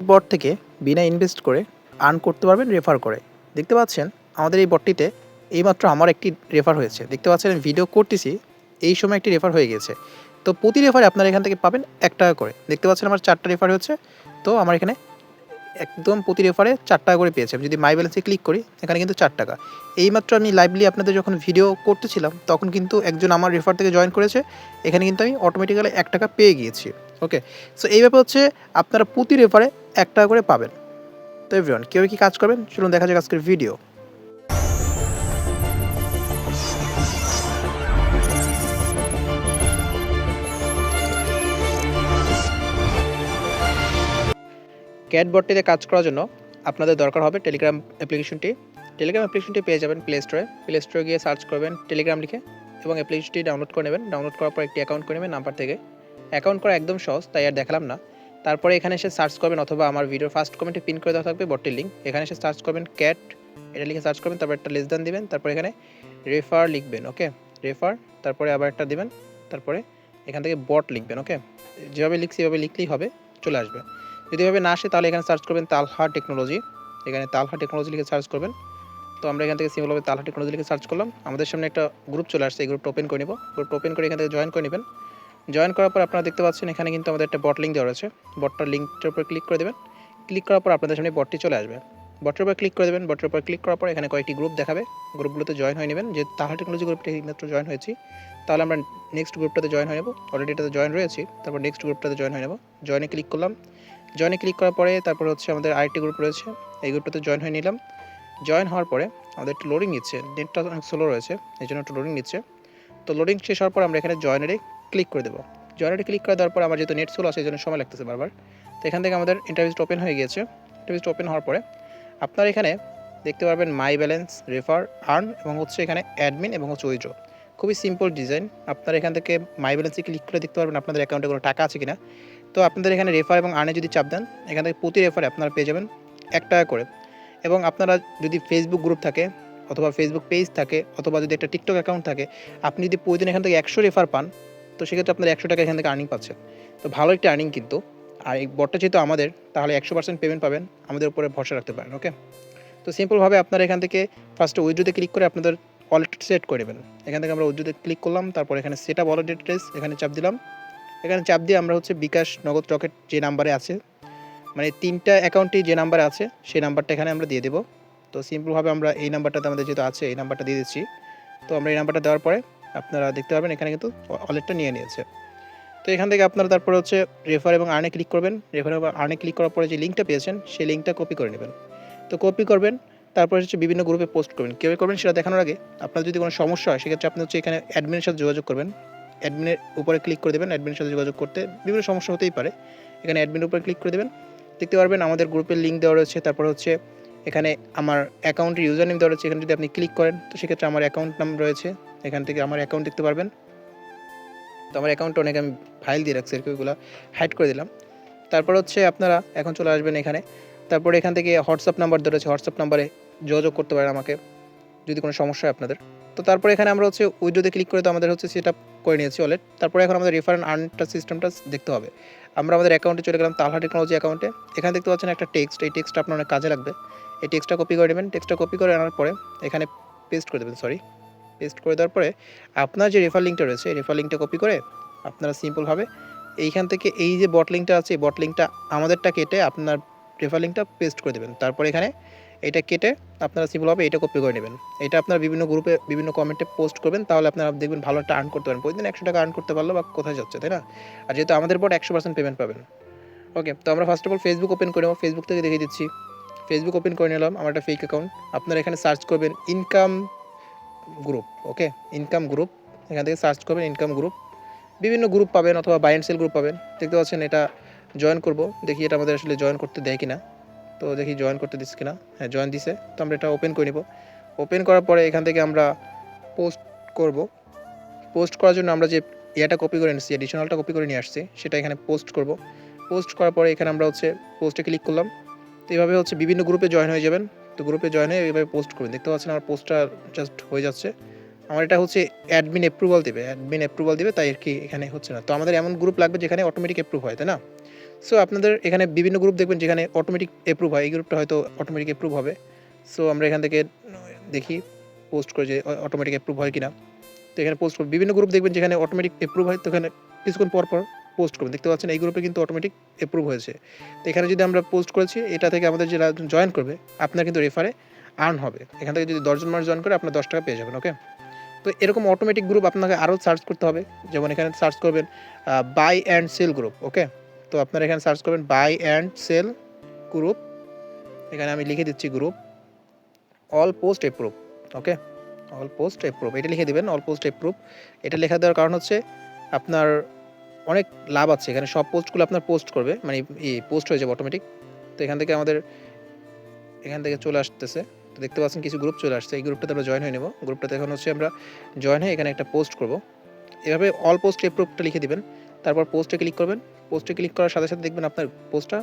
বট থেকে বিনা ইনভেস্ট করে আর্ন করতে পারবেন রেফার করে। দেখতে পাচ্ছেন, আমাদের এই বটটিতে এইমাত্র আমার একটি রেফার হয়েছে। দেখতে পাচ্ছেন, আমি ভিডিও করতেছি, এই সময় একটি রেফার হয়ে গেছে। তো প্রতি রেফারে আপনারা এখান থেকে পাবেন এক টাকা করে। দেখতে পাচ্ছেন, আমার চারটা রেফার হচ্ছে তো আমার এখানে একদম প্রতি রেফারে চার টাকা করে পেয়েছি। আমি যদি মাই ব্যালেন্সে ক্লিক করি, এখানে কিন্তু চার টাকা। এইমাত্র আমি লাইভলি আপনাদের যখন ভিডিও করতেছিলাম, তখন কিন্তু একজন আমার রেফার থেকে জয়েন করেছে। এখানে কিন্তু আমি অটোমেটিক্যালি এক টাকা পেয়ে গিয়েছি। ওকে সো এই ব্যাপার হচ্ছে, আপনারা প্রতি রেফারে এক টাকা করে পাবেন। তো এভরিওয়ান কেউ কি কাজ করবেন? চলুন দেখা যাক আজকের ভিডিও ক্যাট বটটিতে কাজ করার জন্য আপনাদের দরকার হবে টেলিগ্রাম অ্যাপ্লিকেশনটি টেলিগ্রাম অ্যাপ্লিকেশনটি পেয়ে যাবেন প্লে স্টোরে প্লে স্টোরে গিয়ে সার্চ করবেন টেলিগ্রাম লিখে এবং অ্যাপ্লিকেশনটি ডাউনলোড করে নেবেন। ডাউনলোড করার পর একটি অ্যাকাউন্ট করে নেবেন নাম্বার থেকে। অ্যাকাউন্ট করা একদম সহজ, তাই আর দেখালাম না। তারপরে এখানে এসে সার্চ করবেন অথবা আমার ভিডিও ফার্স্ট কমেন্টে পিন করে দেওয়া থাকবে বটটির লিঙ্ক এখানে এসে সার্চ করবেন ক্যাট এটা লিখে সার্চ করবেন, তারপর একটা লেস দান দিবেন, তারপর এখানে রেফার লিখবেন ওকে রেফার তারপরে আবার একটা দিবেন, তারপরে এখান থেকে বট লিখবেন ওকে যেভাবে লিখছি এভাবে লিখলেই হবে, চলে আসবে। যদি এভাবে না আসে, তাহলে এখানে সার্চ করবেন তালহা টেকনোলজি এখানে তালহা টেকনোলজি লিখে সার্চ করবেন। তো আমরা এখান থেকে সিম্পলভাবে তালহা টেকনোলজি লিখে সার্চ করলাম। আমাদের সামনে একটা গ্রুপ চলে আসছে, এই গ্রুপটা ওপেন করে নিব। গ্রুপটা ওপেন করে এখান থেকে জয়েন করে নেবেন। জয়েন করার পর আপনারা দেখতে পাচ্ছেন এখানে কিন্তু আমাদের একটা বট লিঙ্ক দেওয়া রয়েছে। বটটার লিঙ্কটার উপর ক্লিক করে দেবেন। ক্লিক করার পর আপনাদের সামনে বটটি চলে আসবে। বটের উপর ক্লিক করে দেবেন। বটের উপর ক্লিক করার পর এখানে কয়েকটি গ্রুপ দেখাবে। গ্রুপগুলোতে জয়েন হয়ে নেবেন। যে তাহা টেকনোলজি গ্রুপটা এইমাত্র জয়েন হয়েছি, তাহলে আমরা নেক্সট গ্রুপটাতে জয়েন হয়ে নেব। অলরেডি এটাতে জয়েন রয়েছি, তারপর নেক্সট গ্রুপটাতে জয়েন হয়ে নেব। জয়েনে ক্লিক করলাম। জয়েনে ক্লিক করার পরে তারপর হচ্ছে আমাদের আরেকটি গ্রুপ রয়েছে। এই গ্রুপটাতে জয়েন হয়ে নিলাম। জয়েন হওয়ার পরে আমাদের একটু লোডিং নিচ্ছে। নেটটা অনেক স্লো রয়েছে, এই জন্য একটু লোডিং নিচ্ছে। তো লোডিং শেষ হওয়ার পর আমরা এখানে জয়েনারে ক্লিক করে দেবো। জয়েনারে ক্লিক করে দেওয়ার পর আমার যেহেতু নেট স্লো আছে এই জন্য সময় লাগতেছে বারবার। তো এখান থেকে আমাদের ইন্টারভিউটা ওপেন হয়ে গিয়েছে। ইন্টারভিউটা ওপেন হওয়ার পরে আপনারা এখানে দেখতে পারবেন মাই ব্যালেন্স রেফার আর্ন এবং হচ্ছে এখানে অ্যাডমিন এবং হচ্ছে উইড্রো খুবই সিম্পল ডিজাইন আপনারা এখান থেকে মাই ব্যালেন্সে ক্লিক করে দেখতে পারবেন আপনাদের অ্যাকাউন্টে কোনো টাকা আছে কিনা। তো আপনাদের এখানে রেফার এবং আর্নে যদি চাপ দেন, এখান থেকে প্রতি রেফারে আপনারা পেয়ে যাবেন এক টাকা করে। এবং আপনারা যদি ফেসবুক গ্রুপ থাকে অথবা ফেসবুক পেজ থাকে অথবা যদি একটা টিকটক অ্যাকাউন্ট থাকে, আপনি যদি প্রতিদিন এখান থেকে একশো রেফার পান তো সেক্ষেত্রে আপনার একশো টাকা এখান থেকে আর্নিং পাচ্ছেন। তো ভালো একটা আর্নিং কিন্তু। আর এই বটটা যেহেতু আমাদের, তাহলে একশো পার্সেন্ট পেমেন্ট পাবেন, আমাদের উপরে ভরসা রাখতে পারেন ওকে তো সিম্পলভাবে আপনারা এখান থেকে ফার্স্টে উইড্রোতে ক্লিক করে আপনাদের ওয়ালেট সেট করে নেবেন। এখান থেকে আমরা উইড্রোতে ক্লিক করলাম, তারপর এখানে সেট আপ ওয়ালেট ডিটেলস এখানে চাপ দিলাম। এখানে চাপ দিয়ে আমরা হচ্ছে বিকাশ নগদ রকেট যে নাম্বারে আছে মানে তিনটা অ্যাকাউন্টে যে নাম্বারে আছে, সেই নাম্বারটা এখানে আমরা দিয়ে দেবো। তো সিম্পলভাবে আমরা এই নাম্বারটাতে আমাদের যেহেতু আছে, এই নাম্বারটা দিয়ে দিচ্ছি। তো আমরা এই নাম্বারটা দেওয়ার পরে আপনারা দেখতে পাবেন এখানে কিন্তু ওয়ালেটটা নিয়ে নিয়েছে। তো এখান থেকে আপনারা তারপরে হচ্ছে রেফার এবং আর্নে ক্লিক করবেন। রেফার এবং আর্নে ক্লিক করার পরে যে লিঙ্কটা পেয়েছেন, সেই লিঙ্কটা কপি করে নেবেন। তো কপি করবেন, তারপরে হচ্ছে বিভিন্ন গ্রুপে পোস্ট করবেন। কীভাবে করবেন সেটা দেখানোর আগে আপনার যদি কোনো সমস্যা হয়, সেক্ষেত্রে আপনি হচ্ছে এখানে অ্যাডমিনের সাথে যোগাযোগ করবেন। অ্যাডমিনের উপরে ক্লিক করে দেবেন অ্যাডমিনের সাথে যোগাযোগ করতে। বিভিন্ন সমস্যা হতেই পারে। এখানে অ্যাডমিনের উপরে ক্লিক করে দেবেন। দেখতে পারবেন আমাদের গ্রুপের লিঙ্ক দেওয়া রয়েছে। তারপর হচ্ছে এখানে আমার অ্যাকাউন্টের ইউজার নেম দেওয়া রয়েছে। এখানে যদি আপনি ক্লিক করেন, তো সেক্ষেত্রে আমার অ্যাকাউন্ট নাম রয়েছে। এখান থেকে আমার অ্যাকাউন্ট দেখতে পারবেন। তো আমার অ্যাকাউন্টে অনেক আমি ফাইল দিয়ে রাখছি আর কি, ওইগুলো হাইড করে দিলাম। তারপর হচ্ছে আপনারা এখন চলে আসবেন এখানে। তারপরে এখান থেকে হোয়াটসঅ্যাপ নাম্বার রয়েছে হোয়াটসঅ্যাপ নাম্বারে যোগাযোগ করতে পারেন আমাকে, যদি কোনো সমস্যা হয় আপনাদের। তো তারপরে এখানে আমরা হচ্ছে উইডোতে ক্লিক করে তো আমাদের হচ্ছে সেট আপ করে নিয়েছি ওয়ালেট তারপরে এখন আমাদের রেফারেন্স আর্নটা সিস্টেমটা দেখতে হবে। আমরা আমাদের অ্যাকাউন্টে চলে গেলাম তালহা টেকনোলজি অ্যাকাউন্টে এখানে দেখতে পাচ্ছেন একটা টেক্সট এই টেক্সটটা আপনার অনেক কাজে লাগবে। এই টেক্সটটা কপি করে নেবেন। টেক্সটটা কপি করে আনার পরে এখানে পেস্ট করে দেবেন সরি পেস্ট করে দেওয়ার পরে আপনার যে রেফার লিঙ্কটা রয়েছে রেফার লিঙ্কটা কপি করে আপনারা সিম্পলভাবে এইখান থেকে এই যে বট লিঙ্কটা আছে, এই বট লিঙ্কটা আমাদেরটা কেটে আপনার রেফার লিঙ্কটা পেস্ট করে দেবেন। তারপরে এখানে এটা কেটে আপনারা সিম্পলভাবে এটা কপি করে নেবেন। এটা আপনার বিভিন্ন গ্রুপে বিভিন্ন কমেন্টে পোস্ট করবেন, তাহলে আপনারা দেখবেন ভালো একটা আর্ন করতে পারেন প্রতিদিন একশো টাকা আর্ন করতে পারল বা কোথায় যাচ্ছে, তাই না? আর যেহেতু আমাদের বট একশো পার্সেন্ট পেমেন্ট পাবেন। ওকে তো আমরা first of all Facebook open করে নেব। ফেসবুক থেকে দেখিয়ে দিচ্ছি। ফেসবুক ওপেন করে নিলাম, আমার একটা ফেক অ্যাকাউন্ট আপনারা এখানে সার্চ করবেন income group okay income group এখান থেকে সার্চ করবেন ইনকাম গ্রুপ বিভিন্ন গ্রুপ পাবেন অথবা বাই অ্যান্ড সেল গ্রুপ পাবেন। দেখতে পাচ্ছেন এটা জয়েন করব। দেখি এটা আমাদের আসলে জয়েন করতে দেয় কিনা। তো দেখি জয়েন করতে দিচ্ছে কিনা। হ্যাঁ জয়েন দিছে। তো আমরা এটা ওপেন করে নিব। ওপেন করার পরে এখান থেকে আমরা পোস্ট করব। পোস্ট করার জন্য আমরা যে ইয়েটা কপি করে নিচ্ছি এডিশনালটা কপি করে নিয়ে আসছি, সেটা এখানে পোস্ট করব। পোস্ট করার পরে এখানে আমরা হচ্ছে পোস্টে ক্লিক করলাম। তো এইভাবে হচ্ছে বিভিন্ন গ্রুপে জয়েন হয়ে যাবেন। তো গ্রুপে জয়েন হয়ে এইভাবে পোস্ট করবেন দেখতে পাচ্ছেন আমার পোস্টটা জাস্ট হয়ে যাচ্ছে। আমার এটা হচ্ছে অ্যাডমিন অ্যাপ্রুভাল দেবে। অ্যাডমিন অ্যাপ্রুভাল দেবে, তাই আর কি এখানে হচ্ছে না। তো আমাদের এমন গ্রুপ লাগবে যেখানে অটোমেটিক অ্যাপ্রুভ হয়, তাই না? সো আপনাদের এখানে বিভিন্ন গ্রুপ দেখবেন যেখানে অটোমেটিক অ্যাপ্রুভ হয়। এই গ্রুপটা হয়তো অটোমেটিক অ্যাপ্রুভ হবে। সো আমরা এখান থেকে দেখি পোস্ট করে যে অটোমেটিক অ্যাপ্রুভ হয় কিনা। তো এখানে পোস্ট করব। বিভিন্ন গ্রুপ দেখবেন যেখানে অটোমেটিক অ্যাপ্রুভ হয়, তো এখানে কিছুক্ষণ পর পর পোস্ট করবেন। দেখতে পাচ্ছেন এই গ্রুপে কিন্তু অটোমেটিক অ্যাপ্রুভ হয়েছে। তো এখানে যদি আমরা পোস্ট করেছি, এটা থেকে আমাদের যারা জয়েন করবে, আপনার কিন্তু রেফারে আর্ন হবে। এখান থেকে যদি দশজন মানুষ জয়েন করে, আপনার দশ টাকা পেয়ে যাবেন ওকে তো এরকম অটোমেটিক গ্রুপ আপনাকে আরও সার্চ করতে হবে। যেমন এখানে সার্চ করবেন buy and sell group okay তো আপনারা এখানে সার্চ করবেন বাই অ্যান্ড সেল গ্রুপ এখানে আমি লিখে দিচ্ছি group all post approve okay all post approve এটা লিখে দেবেন অল পোস্ট এপ্রুভ এটা লেখা দেওয়ার কারণ হচ্ছে, আপনার অনেক লাভ আছে। এখানে সব পোস্টগুলো আপনার পোস্ট করবে। মানে পোস্ট হয়ে যাবে অটোমেটিক তো এখান থেকে আমাদের এখান থেকে চলে আসতেছে। তো দেখতে পাচ্ছেন কিছু গ্রুপ চলে আসছে। এই গ্রুপটাতে আমরা জয়েন হয়ে নেব। গ্রুপটাতে এখন হচ্ছে আমরা জয়েন হয়ে এখানে একটা পোস্ট করব। এভাবে অল পোস্ট এপ্রুভটা লিখে দিবেন। তারপর পোস্টে ক্লিক করবেন। পোস্টে ক্লিক করার সাথে সাথে দেখবেন আপনার পোস্টটা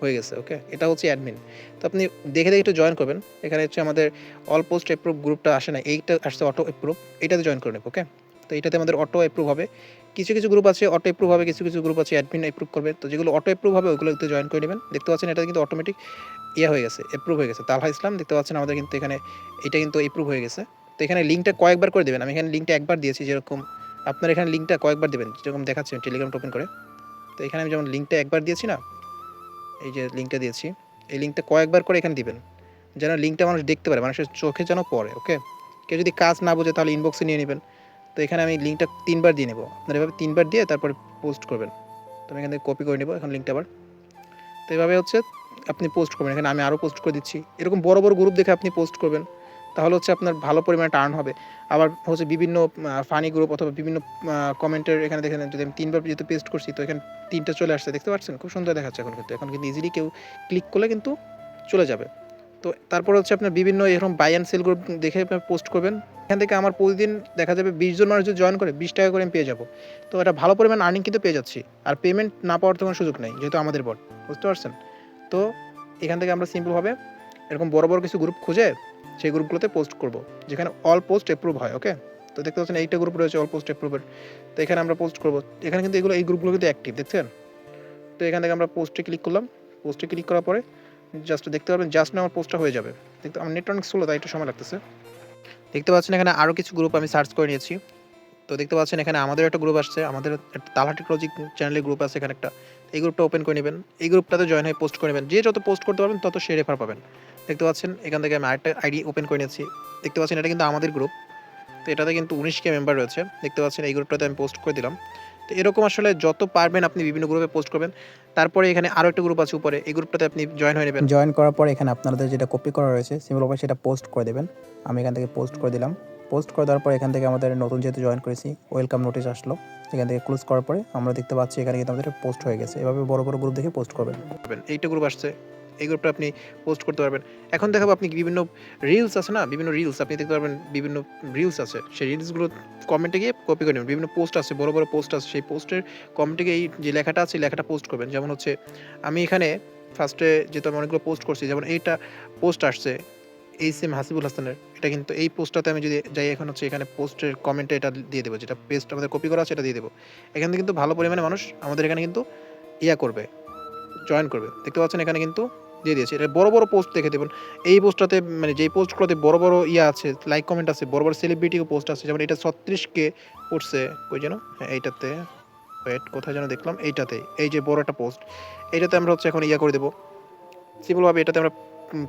হয়ে গেছে ওকে এটা হচ্ছে অ্যাডমিন তো আপনি দেখে দেখে একটু জয়েন করবেন। এখানে হচ্ছে আমাদের অল পোস্ট এপ্রুভ গ্রুপটা আসে না। এইটা আসছে অটো এপ্রুভ এটাতে জয়েন করে নেব ওকে তো এটাতে আমাদের অটো এপ্রুভ হবে। কিছু কিছু গ্রুপ আছে অটো এপ্রুভ হবে, কিছু কিছু গ্রুপ আছে অ্যাডমিন অ্যাপ্রুভ করবে। তো যেগুলো অটো এপ্রুভ হবে, ওগুলোতে জয়েন করে নেবেন। দেখতে পাচ্ছেন এটা কিন্তু অটোমেটিক ইয়ে হয়ে গেছে এপ্রুভ হয়ে গেছে। তালহা ইসলাম, দেখতে পাচ্ছেন আমাদের কিন্তু এখানে এটা কিন্তু অ্যাপ্রুভ হয়ে গেছে। তো এখানে লিঙ্কটা কয়েকবার করে দেবেন। আমি এখানে লিঙ্কটা একবার দিয়েছি যেরকম, আপনার এখানে লিঙ্কটা কয়েকবার দেবেন, যেরকম দেখাচ্ছি টেলিগ্রাম ওপেন করে। তো এখানে আমি যেমন লিঙ্কটা একবার দিয়েছি না, এই যে লিঙ্কটা দিয়েছি, এই লিঙ্কটা কয়েকবার করে এখানে দিবেন। যেন লিঙ্কটা মানুষ দেখতে পারে, মানুষের চোখে যেন পড়ে ওকে কেউ যদি কাজ না বোঝে তাহলে ইনবক্সে নিয়ে নেবেন। তো এখানে আমি লিঙ্কটা তিনবার দিয়ে নেব। আপনার এভাবে তিনবার দিয়ে তারপর পোস্ট করবেন। তো আমি এখান থেকে কপি করে নেব, এখন লিঙ্কটা আবার। তো এভাবে হচ্ছে আপনি পোস্ট করবেন। এখানে আমি আরও পোস্ট করে দিচ্ছি। এরকম বড় বড় গ্রুপ দেখে আপনি পোস্ট করবেন। তাহলে হচ্ছে আপনার ভালো পরিমাণে টার্ন হবে। আবার হচ্ছে বিভিন্ন ফানি গ্রুপ অথবা বিভিন্ন কমেন্টের এখানে দেখেন, যদি আমি তিনবার যেহেতু পেস্ট করছি, তো এখানে তিনটা চলে আসছে। দেখতে পাচ্ছেন? খুব সুন্দর দেখাচ্ছে এখন কিন্তু। এখন কিন্তু ইজিলি কেউ ক্লিক করলে কিন্তু চলে যাবে। তো তারপর হচ্ছে আপনার বিভিন্ন এরকম বাই অ্যান্ড সেল গ্রুপ দেখে পোস্ট করবেন। এখান থেকে আমার প্রতিদিন দেখা যাবে বিশ জন মানুষ যদি জয়েন করে, বিশ টাকা করে আমি পেয়ে যাব। তো এটা ভালো পরিমাণ আর্নিং কিন্তু পেয়ে যাচ্ছি। আর পেমেন্ট না পাওয়ার তো কোনো সুযোগ নেই, যেহেতু আমাদের বট বুঝতে পারছেন? তো এখান থেকে আমরা সিম্পলভাবে এরকম বড় বড় কিছু গ্রুপ খুঁজে সেই গ্রুপগুলোতে পোস্ট করব, যেখানে অল পোস্ট অ্যাপ্রুভ হয় ওকে তো দেখতে পাচ্ছেন এইটা গ্রুপ রয়েছে অল পোস্ট অ্যাপ্রুভের তো এখানে আমরা পোস্ট করব। এখানে কিন্তু এগুলো, এই গ্রুপগুলো কিন্তু অ্যাক্টিভ দেখছেন? তো এখান থেকে আমরা পোস্টে ক্লিক করলাম। পোস্টে ক্লিক করার পরে জাস্ট দেখতে পাবেন জাস্ট না আমার পোস্টটা হয়ে যাবে। দেখতে আমার নেট অনেক স্লো তাই একটু সময় লাগতেছে। দেখতে পাচ্ছেন এখানে আরও কিছু গ্রুপ আমি সার্চ করে নিয়েছি। তো দেখতে পাচ্ছেন এখানে আমাদের একটা গ্রুপ আসছে, আমাদের একটা তালহাটি প্রজেক্ট চ্যানেলের গ্রুপ আছে এখানে একটা। এই গ্রুপটা ওপেন করে নেবেন। এই গ্রুপটাতে জয়েন হয়ে পোস্ট করে নেবেন। যে যত পোস্ট করতে পারবেন তত সে রেফার পাবেন। দেখতে পাচ্ছেন এখান থেকে আমি আরেকটা আইডি ওপেন করে নিয়েছি। দেখতে পাচ্ছেন এটা কিন্তু আমাদের গ্রুপ তো এটাতে কিন্তু উনিশ কে মেম্বার রয়েছে। দেখতে পাচ্ছেন এই গ্রুপটাতে আমি পোস্ট করে দিলাম। তো এরকম আসলে যত পারবেন আপনি বিভিন্ন গ্রুপে পোস্ট করবেন। তারপরে এখানে আরও একটা গ্রুপ আছে উপরে এই গ্রুপটাতে আপনি জয়েন হয়ে নেবেন। জয়েন করার পর এখানে আপনাদের যেটা কপি করা রয়েছে সিম্পলভাবে সেটা পোস্ট করে দেবেন। আমি এখান থেকে পোস্ট করে দিলাম। পোস্ট করে দেওয়ার পর এখান থেকে আমাদের নতুন যেহেতু জয়েন করেছি ওয়েলকাম নোটিশ আসলো। এখান থেকে ক্লোজ করার পরে আমরা দেখতে পাচ্ছি এখানে কিন্তু আমাদের পোস্ট হয়ে গেছে। এভাবে বড় বড় গ্রুপ দেখে পোস্ট করবেন। এইটা গ্রুপ আসছে। এই গ্রুপটা আপনি পোস্ট করতে পারবেন। এখন দেখাবো আপনি বিভিন্ন রিলস আছে না? বিভিন্ন রিলস আপনি দেখতে পারবেন বিভিন্ন রিলস আছে। সেই রিলসগুলো কমেন্টে গিয়ে কপি করে নেবেন। বিভিন্ন পোস্ট আছে, বড় বড় পোস্ট আছে। সেই পোস্টের কমেন্টে গিয়ে এই যে লেখাটা আছে লেখাটা পোস্ট করবেন। যেমন হচ্ছে, আমি এখানে ফার্স্টে যেহেতু আমি অনেকগুলো পোস্ট করছি, যেমন এইটা পোস্ট আসছে এই সেম হাসিবুল হাসানের। এটা কিন্তু এই পোস্টটাতে আমি যদি যাই, এখন হচ্ছে এখানে পোস্টের কমেন্টে এটা দিয়ে দেবো। যেটা পেস্ট আমাদের কপি করা আছে, এটা দিয়ে দেবো। এখান থেকে কিন্তু ভালো পরিমাণে মানুষ আমাদের এখানে কিন্তু ইয়া করবে জয়েন করবে। দেখতে পাচ্ছেন এখানে কিন্তু দিয়ে দিয়েছে। এটা বড় বড় পোস্ট দেখে দেবেন। এই পোস্টটাতে মানে যেই পোস্টগুলোতে বড় বড় ইয়ে আছে লাইক কমেন্ট আছে, বড় বড় সেলিব্রিটিও পোস্ট আছে, যেমন এটা ছত্রিশ কে পড়ছে ওই যেন? হ্যাঁ এইটাতে ওয়েট কোথায় যেন দেখলাম, এইটাতে, এই যে বড় একটা পোস্ট এইটাতে আমরা হচ্ছে এখন ইয়া করে দেবো। সিম্পলভাবে এটাতে আমরা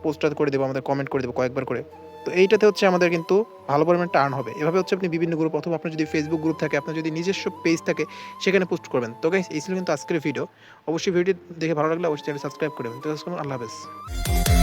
পোস্টটা করে দেবো, আমাদের কমেন্ট করে দেবো কয়েকবার করে। তো এইটাতে হচ্ছে আমাদের কিন্তু ভালো পরিমাণ টার্ন হবে। এভাবে হচ্ছে আপনি বিভিন্ন গ্রুপ অথবা আপনার যদি ফেসবুক গ্রুপ থাকে, আপনার যদি নিজস্ব পেজ থাকে, সেখানে পোস্ট করবেন। তো গাইস এই ছিল কিন্তু আজকের ভিডিও অবশ্যই ভিডিওটি দেখে ভালো লাগলে অবশ্যই চ্যানেল সাবস্ক্রাইব করবেন তো আল্লাহ হাফেজ।